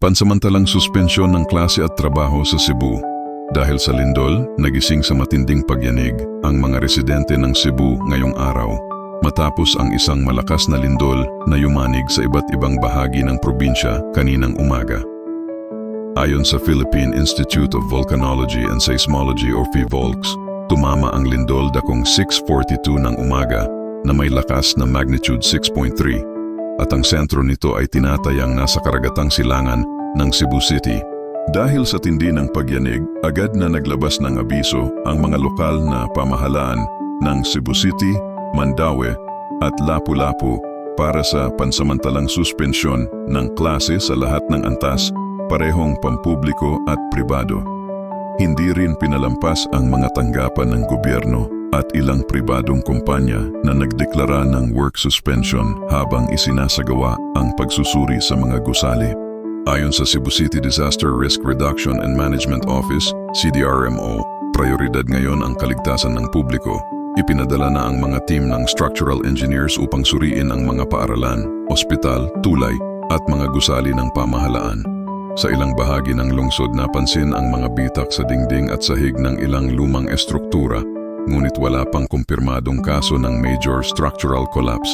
Pansamantalang suspensyon ng klase at trabaho sa Cebu. Dahil sa lindol, nagising sa matinding pagyanig ang mga residente ng Cebu ngayong araw. Matapos ang isang malakas na lindol na yumanig sa iba't ibang bahagi ng probinsya kaninang umaga. Ayon sa Philippine Institute of Volcanology and Seismology or PHIVOLCS, tumama ang lindol dakong 6.42 ng umaga na may lakas na magnitude 6.3 at ang sentro nito ay tinatayang nasa karagatang silangan ng Cebu City. Dahil sa tindi ng pagyanig, agad na naglabas ng abiso ang mga lokal na pamahalaan ng Cebu City, Mandaue at Lapu-Lapu para sa pansamantalang suspensyon ng klase sa lahat ng antas, parehong pampubliko at pribado. Hindi rin pinalampas ang mga tanggapan ng gobyerno at ilang pribadong kumpanya na nagdeklara ng work suspension habang isinasagawa ang pagsusuri sa mga gusali. Ayon sa Cebu City Disaster Risk Reduction and Management Office, CDRMO, prioridad ngayon ang kaligtasan ng publiko. Ipinadala na ang mga team ng structural engineers upang suriin ang mga paaralan, ospital, tulay at mga gusali ng pamahalaan. Sa ilang bahagi ng lungsod napansin ang mga bitak sa dingding at sahig ng ilang lumang estruktura, ngunit wala pang kumpirmadong kaso ng major structural collapse.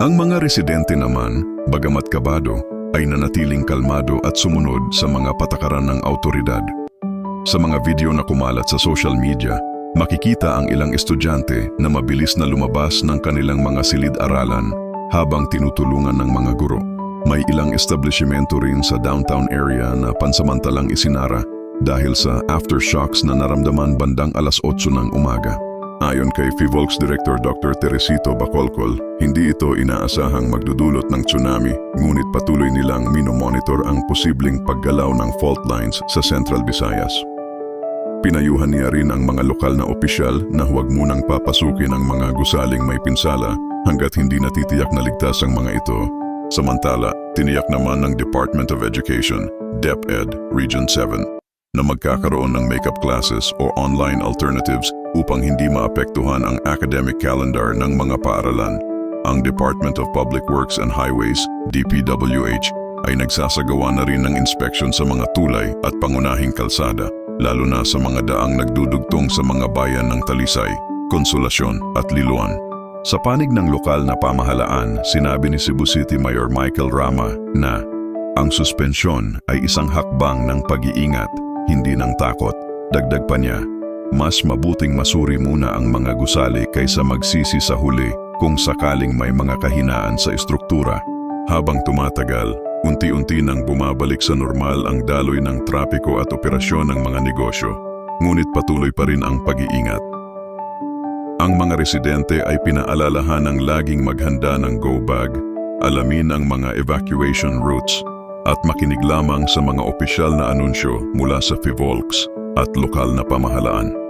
Ang mga residente naman, bagamat kabado, ay nanatiling kalmado at sumunod sa mga patakaran ng autoridad. Sa mga video na kumalat sa social media, makikita ang ilang estudyante na mabilis na lumabas ng kanilang mga silid-aralan habang tinutulungan ng mga guro. May ilang establishmento rin sa downtown area na pansamantalang isinara dahil sa aftershocks na naramdaman bandang alas 8 ng umaga. Ayon kay FIVOLCS Director Dr. Teresito Bacolcol, hindi ito inaasahang magdudulot ng tsunami, ngunit patuloy nilang minomonitor ang posibleng paggalaw ng fault lines sa Central Visayas. Pinayuhan niya rin ang mga lokal na opisyal na huwag munang papasukin ang mga gusaling may pinsala hanggat hindi natitiyak na ligtas ang mga ito. Samantala, tiniyak naman ng Department of Education, DepEd, Region 7, na magkakaroon ng makeup classes o online alternatives upang hindi maapektuhan ang academic calendar ng mga paaralan. Ang Department of Public Works and Highways, DPWH, ay nagsasagawa na rin ng inspeksyon sa mga tulay at pangunahing kalsada, lalo na sa mga daang nagdudugtong sa mga bayan ng Talisay, Konsolasyon at Liloan. Sa panig ng lokal na pamahalaan, sinabi ni Cebu City Mayor Michael Rama na ang suspensyon ay isang hakbang ng pag-iingat, hindi ng takot. Dagdag pa niya, mas mabuting masuri muna ang mga gusali kaysa magsisi sa huli kung sakaling may mga kahinaan sa estruktura. Habang tumatagal, unti-unti nang bumabalik sa normal ang daloy ng trapiko at operasyon ng mga negosyo, ngunit patuloy pa rin ang pag-iingat. Ang mga residente ay pinaalalahan ng laging maghanda ng go bag, alamin ang mga evacuation routes, at makinig lamang sa mga opisyal na anunsyo mula sa FIVOLCS at lokal na pamahalaan.